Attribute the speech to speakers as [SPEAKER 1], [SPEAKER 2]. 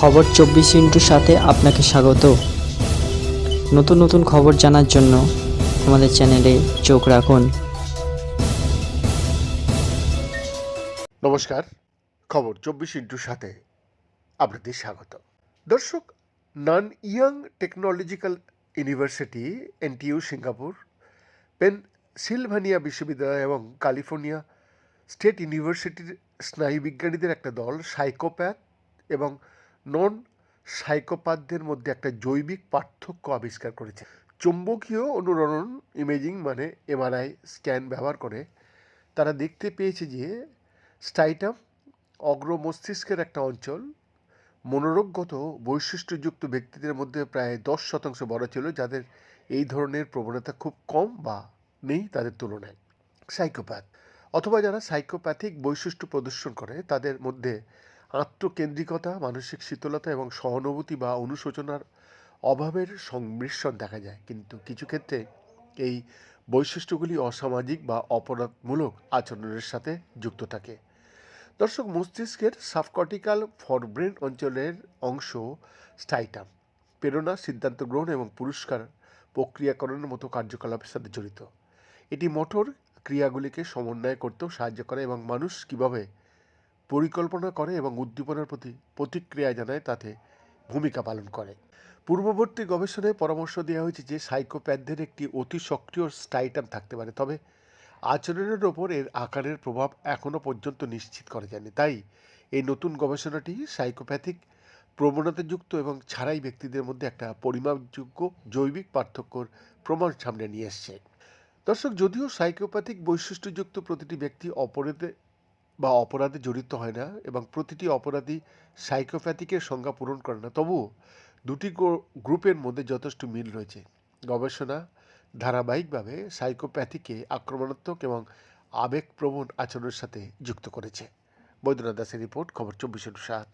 [SPEAKER 1] খবর চব্বিশ ইন্টুর সাথে আপনাকে স্বাগত। নতুন নতুন খবর জানার জন্য আমাদের চ্যানেলে চোখ রাখুন।
[SPEAKER 2] নমস্কার, খবর চব্বিশ ইন্টুর সাথে আপনাদের স্বাগত। দর্শক, Nanyang technological university, NTU Singapore, Pennsylvania বিশ্ববিদ্যালয় এবং ক্যালিফোর্নিয়া স্টেট ইউনিভার্সিটির স্নায়ুবিজ্ঞানীদের একটা দল, সাইকোপ্যাথ এবং নন সাইকোপাতদের মধ্যে একটা জৈবিক পার্থক্য আবিষ্কার করেছে। চুম্বকীয় অনুরণন ইমেজিং মানে এমআরআই স্ক্যান ব্যবহার করে তারা দেখতে পেয়েছে যে স্টাইটাম অগ্র মস্তিষ্কের একটা অঞ্চল, মনোরোগগত বৈশিষ্ট্যযুক্ত ব্যক্তিদের মধ্যে প্রায় দশ শতাংশ বড় ছিল, যাদের এই ধরনের প্রবণতা খুব কম বা নেই তাদের তুলনায়। সাইকোপ্যাথ অথবা যারা সাইকোপ্যাথিক বৈশিষ্ট্য প্রদর্শন করে তাদের মধ্যে আত্মকেন্দ্রিকতা, মানসিক শীতলতা এবং সহানুভূতি বা অনুশোচনার অভাবের সংমিশ্রণ দেখা যায়। কিন্তু কিছু ক্ষেত্রে এই বৈশিষ্ট্যগুলি অসামাজিক বা অপরাধমূলক আচরণের সাথে যুক্ত থাকে। দর্শক, মস্তিষ্কের সাবকর্টিক্যাল ফরব্রেন অঞ্চলের অংশ স্টাইটাম, প্রেরণা, সিদ্ধান্ত গ্রহণ এবং পুরস্কার প্রক্রিয়াকরণের মতো কার্যকলাপের সাথে জড়িত। এটি মোটর ক্রিয়াগুলিকে সমন্বয় করতেও সাহায্য করে এবং মানুষ কীভাবে পরিকল্পনা করে এবং উদ্দীপনার প্রতি প্রতিক্রিয়া জানায়, তাতে ভূমিকা পালন করে। পূর্ববর্তী গবেষণায় পরামর্শ দেওয়া হয়েছে যে, সাইকোপ্যাথদের একটি অতি সক্রিয় স্টাইটাম থাকতে পারে, তবে আচরণের ওপর এর আকারের প্রভাব এখনও পর্যন্ত নিশ্চিত করা যায়নি। তাই এই নতুন গবেষণাটি সাইকোপ্যাথিক প্রবণতাযুক্ত এবং ছাড়াই ব্যক্তিদের মধ্যে একটা পরিমাপযোগ্য জৈবিক পার্থক্যর প্রমাণ সামনে নিয়ে এসছে। দর্শক, যদিও সাইকোপ্যাথিক বৈশিষ্ট্যযুক্ত প্রতিটি ব্যক্তি অপরাধে বা অপরাধে জড়িত হয় না এবং প্রতিটি অপরাধী সাইকোপ্যাথিকের সংজ্ঞা পূরণ করে না। তবুও দুটি গ্রুপের মধ্যে যথেষ্ট মিল রয়েছে। গবেষণা ধারাবাহিকভাবে সাইকোপ্যাথিকে আক্রমণাত্মক এবং আবেগপ্রবণ আচরণের সাথে যুক্ত করেছে। বৈদ্যনাথ দাসের রিপোর্ট, খবর চব্বিশ সাত।